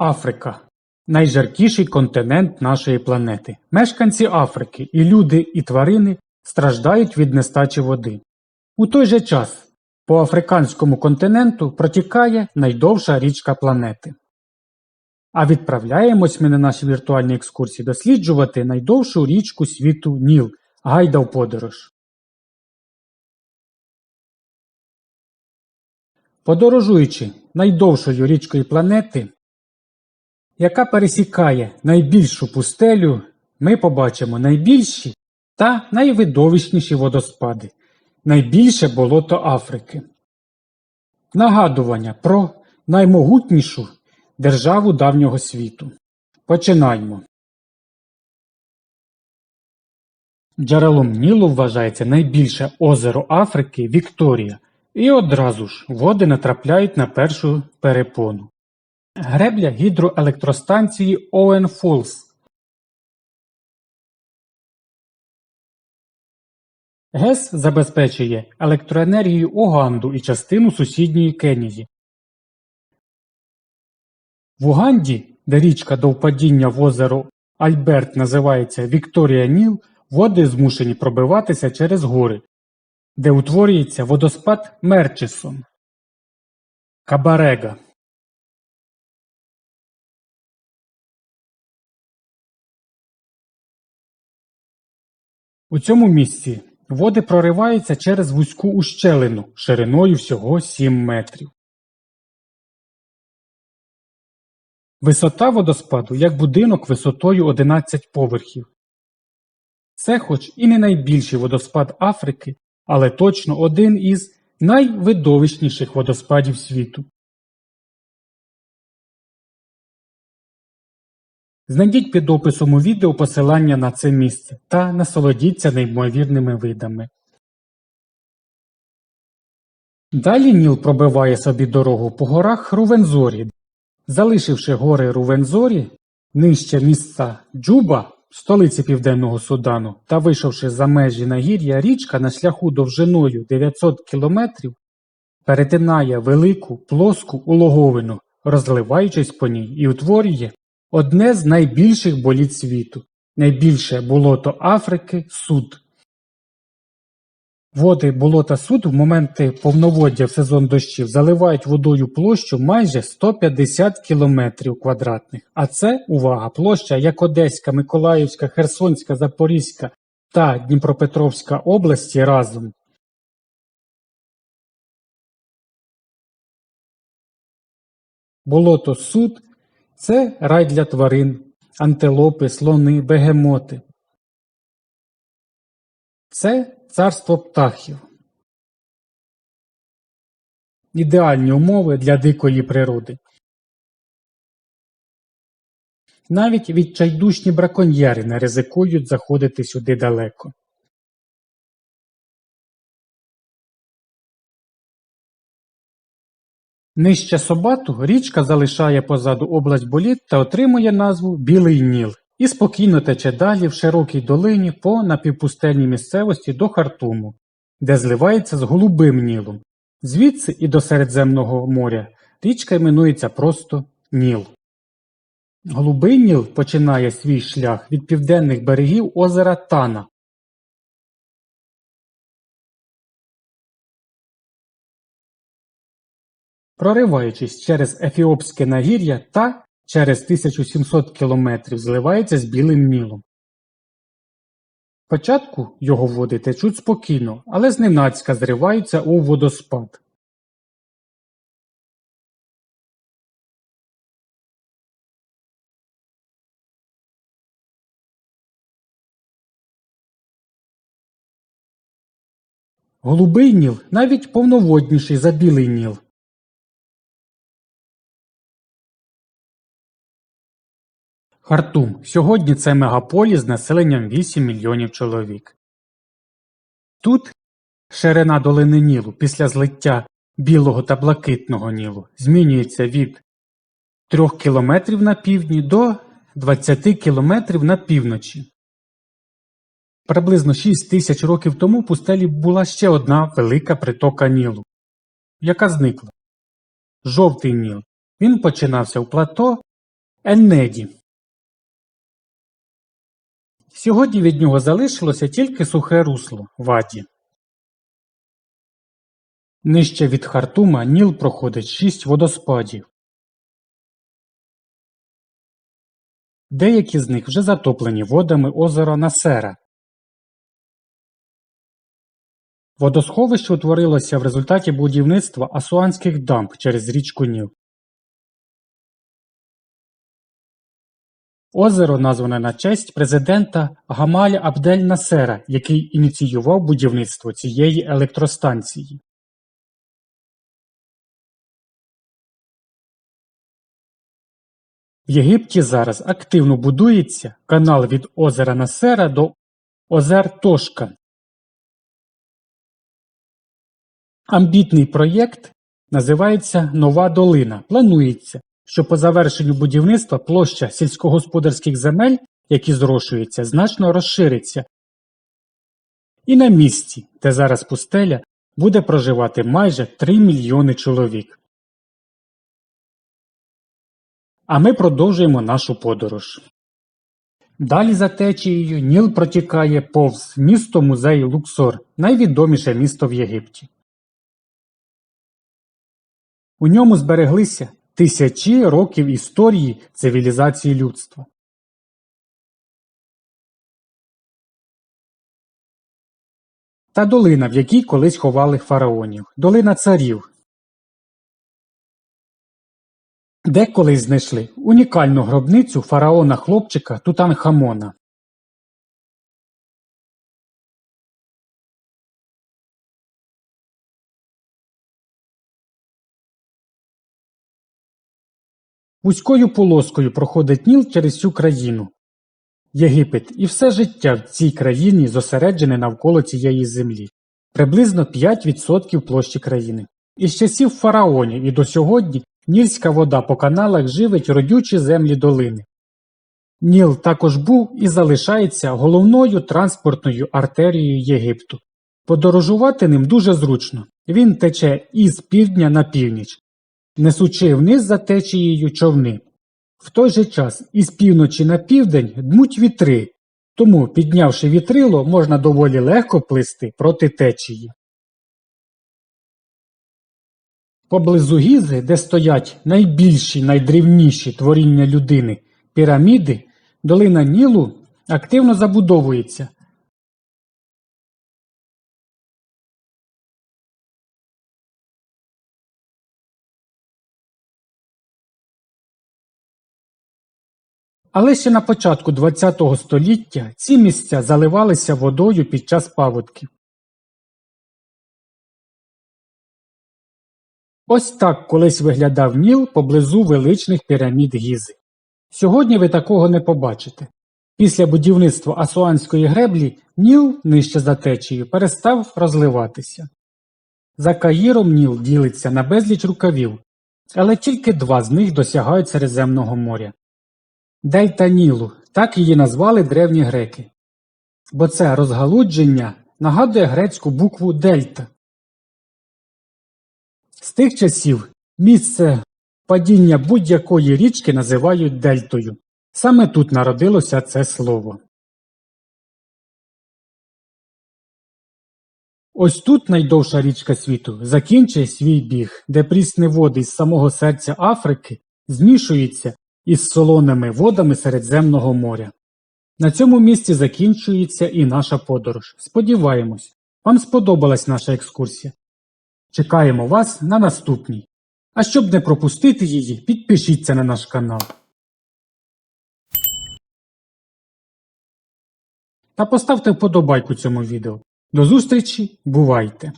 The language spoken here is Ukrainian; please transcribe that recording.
Африка найжаркіший континент нашої планети. Мешканці Африки, і люди, і тварини страждають від нестачі води. У той же час по африканському континенту протікає найдовша річка планети. А відправляємось ми на наші віртуальні екскурсії досліджувати найдовшу річку світу Ніл. Гайда в подорож. Подорожуючи найдовшою річкою планети, яка пересікає найбільшу пустелю, ми побачимо найбільші та найвидовищніші водоспади, найбільше болото Африки. Нагадування про наймогутнішу державу давнього світу. Починаємо. Джерелом Нілу вважається найбільше озеро Африки Вікторія, і одразу ж води натрапляють на першу перепону. Гребля гідроелектростанції Оуен Фолс. ГЕС забезпечує електроенергією Уганду і частину сусідньої Кенії. В Уганді, де річка до впадіння в озеро Альберт називається Вікторія Ніл, води змушені пробиватися через гори, де утворюється водоспад Мерчисон. Кабарега. У цьому місці води прориваються через вузьку ущелину шириною всього 7 метрів. Висота водоспаду як будинок висотою 11 поверхів. Це хоч і не найбільший водоспад Африки, але точно один із найвидовищніших водоспадів світу. Знайдіть під описом у відео посилання на це місце та насолодіться неймовірними видами. Далі Ніл пробиває собі дорогу по горах Рувензорі, залишивши гори Рувензорі нижче міста Джуба, столиці Південного Судану, та вийшовши за межі нагір'я, річка на шляху довжиною 900 кілометрів перетинає велику плоску улоговину, розливаючись по ній і утворює одне з найбільших боліт світу, найбільше болото Африки Суд. Води болота Суд в моменти повноводдя в сезон дощів заливають водою площу майже 150 кілометрів квадратних. А це, увага, площа як Одеська, Миколаївська, Херсонська, Запорізька та Дніпропетровська області разом. Болото Суд це рай для тварин, антилопи, слони, бегемоти. Це царство птахів. Ідеальні умови для дикої природи. Навіть відчайдушні браконьєри не ризикують заходити сюди далеко. Нижче Собату річка залишає позаду область боліт та отримує назву Білий Ніл і спокійно тече далі в широкій долині по напівпустельній місцевості до Хартуму, де зливається з Голубим Нілом. Звідси і до Середземного моря річка іменується просто Ніл. Голубий Ніл починає свій шлях від південних берегів озера Тана. Прориваючись через Ефіопське нагір'я та через 1700 кілометрів зливається з Білим Нілом. Спочатку його води течуть спокійно, але зненацька зриваються у водоспад. Голубий Ніл навіть повноводніший за Білий Ніл. Хартум. Сьогодні це мегаполіс з населенням 8 мільйонів чоловік. Тут ширина долини Нілу після злиття Білого та Блакитного Нілу змінюється від 3 км на півдні до 20 км на півночі. Приблизно 6 тисяч років тому в пустелі була ще одна велика притока Нілу, яка зникла. Жовтий Ніл. Він починався у плато Еннеді. Сьогодні від нього залишилося тільки сухе русло ваді. Нижче від Хартума Ніл проходить шість водоспадів. Деякі з них вже затоплені водами озера Насера. Водосховище утворилося в результаті будівництва асуанських дамб через річку Ніл. Озеро назване на честь президента Гамаля Абдель Насера, який ініціював будівництво цієї електростанції. В Єгипті зараз активно будується канал від озера Насера до озер Тошка. Амбітний проєкт називається Нова долина. Планується, що по завершенню будівництва площа сільськогосподарських земель, які зрошуються, значно розшириться. І на місці, де зараз пустеля, буде проживати майже 3 мільйони чоловік. А ми продовжуємо нашу подорож. Далі за течією Ніл протікає повз місто музей Луксор, найвідоміше місто в Єгипті. У ньому збереглися тисячі років історії цивілізації людства. Та долина, в якій колись ховали фараонів, долина царів, де колись знайшли унікальну гробницю фараона хлопчика Тутанхамона. Вузькою полоскою проходить Ніл через всю країну. Єгипет і все життя в цій країні зосереджене навколо цієї землі, приблизно 5% площі країни. Із часів фараонів і до сьогодні Нільська вода по каналах живить родючі землі долини. Ніл також був і залишається головною транспортною артерією Єгипту. Подорожувати ним дуже зручно. Він тече із півдня на північ, несучи вниз за течією човни. В той же час із півночі на південь дмуть вітри, тому, піднявши вітрило, можна доволі легко плисти проти течії. Поблизу Гізи, де стоять найбільші найдрівніші творіння людини піраміди, долина Нілу активно забудовується. Але ще на початку ХХ століття ці місця заливалися водою під час паводків. Ось так колись виглядав Ніл поблизу величних пірамід Гізи. Сьогодні ви такого не побачите. Після будівництва Асуанської греблі Ніл нижче за течією перестав розливатися. За Каїром Ніл ділиться на безліч рукавів, але тільки два з них досягають Середземного моря. Дельта Нілу так її назвали древні греки, бо це розгалудження нагадує грецьку букву дельта. З тих часів місце падіння будь-якої річки називають дельтою. Саме тут народилося це слово. Ось тут найдовша річка світу закінчує свій біг, де прісні води з самого серця Африки змішуються із солоними водами Середземного моря. На цьому місці закінчується і наша подорож. Сподіваємось, вам сподобалась наша екскурсія. Чекаємо вас на наступній. А щоб не пропустити її, підпишіться на наш канал. Та поставте вподобайку цьому відео. До зустрічі, бувайте!